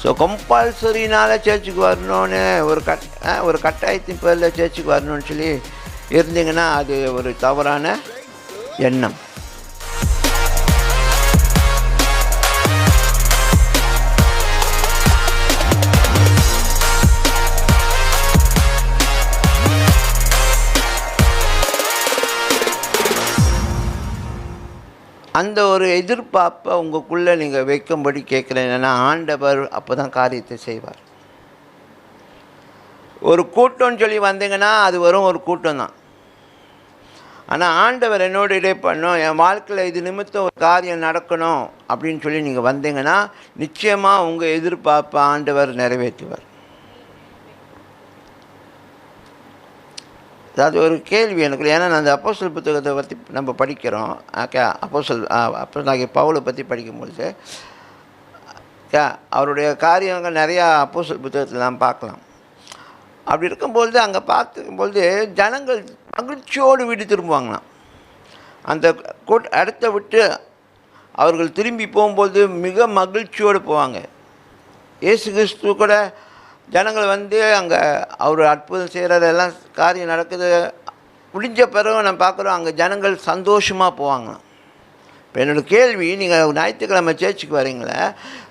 So கம்பல்சரினால் சேர்ச்சுக்கு வரணும்னு ஒரு cut ஆ, ஒரு கட்டாயத்தின் பேரில் சேர்ச்சுக்கு வரணும்னு சொல்லி இருந்தீங்கன்னா அது ஒரு தவறான எண்ணம். அந்த ஒரு எதிர்பார்ப்பை உங்களுக்குள்ளே நீங்கள் வைக்கும்படி கேட்குறேன். என்னென்னா ஆண்டவர் அப்போ தான் காரியத்தை செய்வார். ஒரு கூட்டம்னு சொல்லி வந்தீங்கன்னா அது வரும் ஒரு கூட்டம் தான் ஆனால் ஆண்டவர் என்னோட இடே பண்ணும் என் வாழ்க்கையில் இது நிமித்தம் ஒரு காரியம் நடக்கணும் அப்படின்னு சொல்லி நீங்கள் வந்தீங்கன்னா நிச்சயமாக உங்கள் எதிர்பார்ப்பை ஆண்டவர் நிறைவேற்றுவார். அதாவது ஒரு கேள்வி எனக்கு ஏன்னா அந்த அப்போசல் புத்தகத்தை பற்றி நம்ம படிக்கிறோம். அப்போசல் அப்போ நாங்கள் பவுலை பற்றி படிக்கும்பொழுது அவருடைய காரியங்கள் நிறையா அப்போசல் புத்தகத்தில் நாம் பார்க்கலாம். அப்படி இருக்கும்பொழுது அங்கே பார்க்கும்பொழுது ஜனங்கள் மகிழ்ச்சியோடு வீடு திரும்புவாங்களாம். அந்த கூட்ட இடத்த விட்டு அவர்கள் திரும்பி போகும்போது மிக மகிழ்ச்சியோடு போவாங்க. இயேசு கிறிஸ்து கூட ஜனங்கள் வந்து அங்கே அவர் அற்புதம் செய்கிறதெல்லாம் காரியம் நடக்குது. முடிஞ்ச பிறகு நம்ம பார்க்குறோம் அங்கே ஜனங்கள் சந்தோஷமாக போவாங்க. இப்போ என்னோடய கேள்வி நீங்கள் ஞாயிற்றுக்கிழமை சேர்ச்சுக்கு வரீங்களே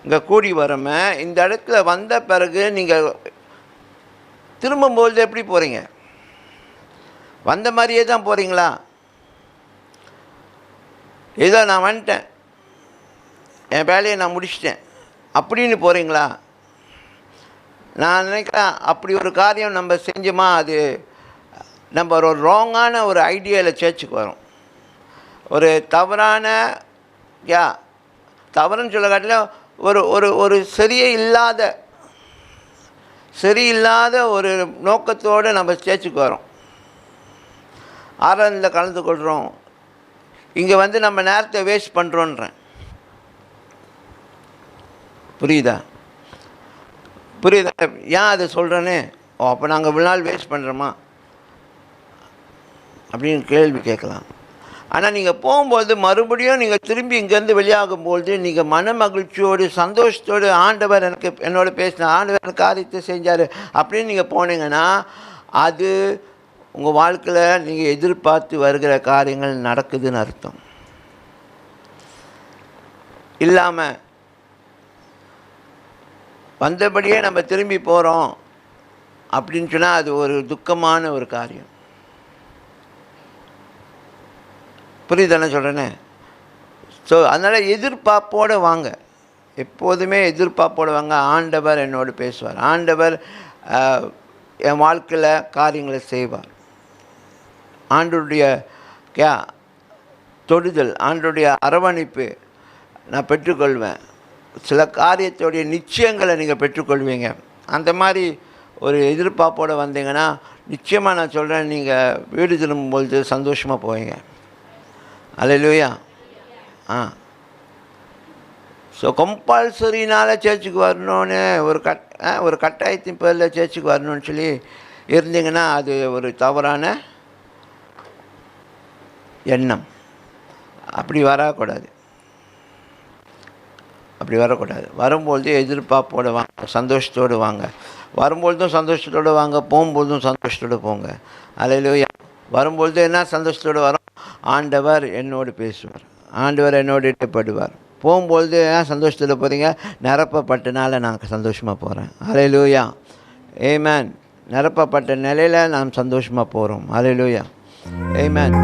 இங்கே கூடி வரம இந்த இடத்துல வந்த பிறகு நீங்கள் திரும்பும்போது எப்படி போகிறீங்க வந்த மாதிரியே தான் போகிறீங்களா ஏதோ நான் வந்துட்டேன். என் வேலையை நான் முடிச்சிட்டேன். அப்படின்னு போகிறீங்களா நான் நினைக்கிறேன் அப்படி ஒரு காரியம் நம்ம செஞ்சோமா அது நம்ம ஒரு ராங்கான ஒரு ஐடியாவில் சேர்ச்சுக்கு வரும். ஒரு தவறான யா தவறுன்னு சொல்ல காட்டில ஒரு ஒரு ஒரு சரியே இல்லாத சரியில்லாத ஒரு நோக்கத்தோடு நம்ம சேர்ச்சுக்கு வரோம். ஆராதனையில் கலந்து கொள்கிறோம் இங்கே வந்து நம்ம நேரத்தை வேஸ்ட் பண்ணுறோன்றேன் புரியுதா? புரியுதா. ஏன் அதை சொல்கிறேன்னு ஓ அப்போ நாங்கள் இவ்வளோ நாள் வேஸ்ட் பண்ணுறோமா அப்படின்னு கேள்வி கேட்கலாம். ஆனால் நீங்கள் போகும்போது மறுபடியும் நீங்கள் திரும்பி இங்கேருந்து வெளியாகும்போது நீங்கள் மன மகிழ்ச்சியோடு சந்தோஷத்தோடு ஆண்டவர் எனக்கு என்னோட பேசின ஆண்டவர் எனக்கு காரியத்தை செஞ்சார் அப்படின்னு நீங்கள் போனீங்கன்னா அது உங்கள் வாழ்க்கையில் நீங்கள் எதிர்பார்த்து வருகிற காரியங்கள் நடக்குதுன்னு அர்த்தம். இல்லாமல் வந்தபடியே நம்ம திரும்பி போகிறோம் அப்படின்னு சொன்னால் அது ஒரு துக்கமான ஒரு காரியம். புரியுதானே சொல்கிறேனே ஸோ அதனால் எதிர்பார்ப்போடு வாங்க. எப்போதுமே எதிர்பார்ப்போடு வாங்க. ஆண்டவர் என்னோடு பேசுவார். ஆண்டவர் என் வாழ்க்கையில் காரியங்களை செய்வார். ஆண்டுடைய தொடுதல் ஆண்டுடைய அரவணைப்பு நான் பெற்றுக்கொள்வேன். சில காரியத்துடைய நிச்சயங்களை நீங்கள் பெற்றுக்கொள்வீங்க. அந்த மாதிரி ஒரு எதிர்பார்ப்போடு வந்தீங்கன்னா நிச்சயமாக நான் சொல்கிறேன் நீங்கள் வீடு திரும்பும்பொழுது சந்தோஷமாக போவீங்க. அலையிலூயா ஆ. ஸோ கம்பல்சரினால் சேர்ச்சுக்கு வரணும்னு ஒரு கட் ஆ, ஒரு கட்டாயத்தின் பேரில் சேர்ச்சுக்கு வரணும்னு சொல்லி இருந்தீங்கன்னா அது ஒரு தவறான எண்ணம். அப்படி வரக்கூடாது. அப்படி வரக்கூடாது. வரும்பொழுது எதிர்பார்ப்போடு வாங்க சந்தோஷத்தோடு வாங்க. வரும்பொழுதும் சந்தோஷத்தோடு வாங்க போகும்பொழுதும் சந்தோஷத்தோடு போங்க. அலையிலூயா வரும்பொழுது என்ன சந்தோஷத்தோடு வரும்? ஆண்டவர் என்னோடு பேசுவார். ஆண்டவர் என்னோடு இட்டுப்படுவார் போகும்பொழுது ஏன் சந்தோஷத்தில் போகிறீங்க நிரப்பப்பட்டனால நான் சந்தோஷமாக போகிறேன் அலையிலூயா ஏமேன் நிரப்பப்பட்ட நிலையில் நாம் சந்தோஷமாக போகிறோம் அலையிலூயா ஏமேன்